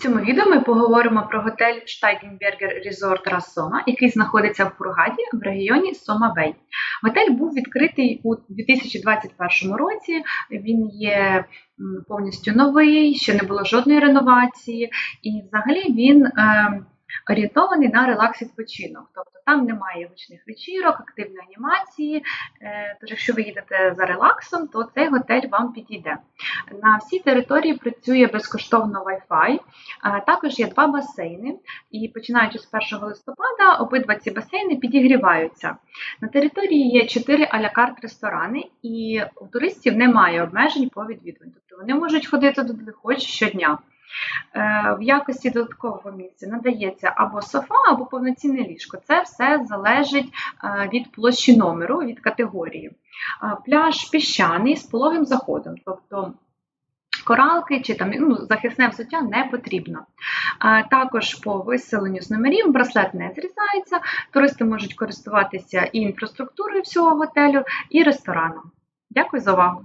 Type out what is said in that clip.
Цьому відео ми поговоримо про готель Steigenberger Resort Рассома, який знаходиться в Хургаді в регіоні Сома Бей. Готель був відкритий у 2021 році. Він є повністю новий, ще не було жодної реновації, і взагалі він е, орієнтований на релакс відпочинок. Тобто там немає гучних вечірок, активної анімації. Е, Тож, якщо ви їдете за релаксом, то цей готель вам підійде. На всій території працює безкоштовно Wi-Fi. Також є два басейни, і починаючи з 1 листопада обидва ці басейни підігріваються. На території є 4 аля-карт ресторани, і у туристів немає обмежень по відвідуванню. Тобто вони можуть ходити туди хоч щодня. Е, В якості додаткового місця надається або софа, або повноцінне ліжко. Це все залежить е, від площі номеру, від категорії. Е, Пляж піщаний з пологим заходом, тобто коралки чи там ну, захисне взуття не потрібно. Також по виселенню з номерів браслет не зрізається. Туристи можуть користуватися і інфраструктурою всього готелю, і рестораном. Дякую за увагу!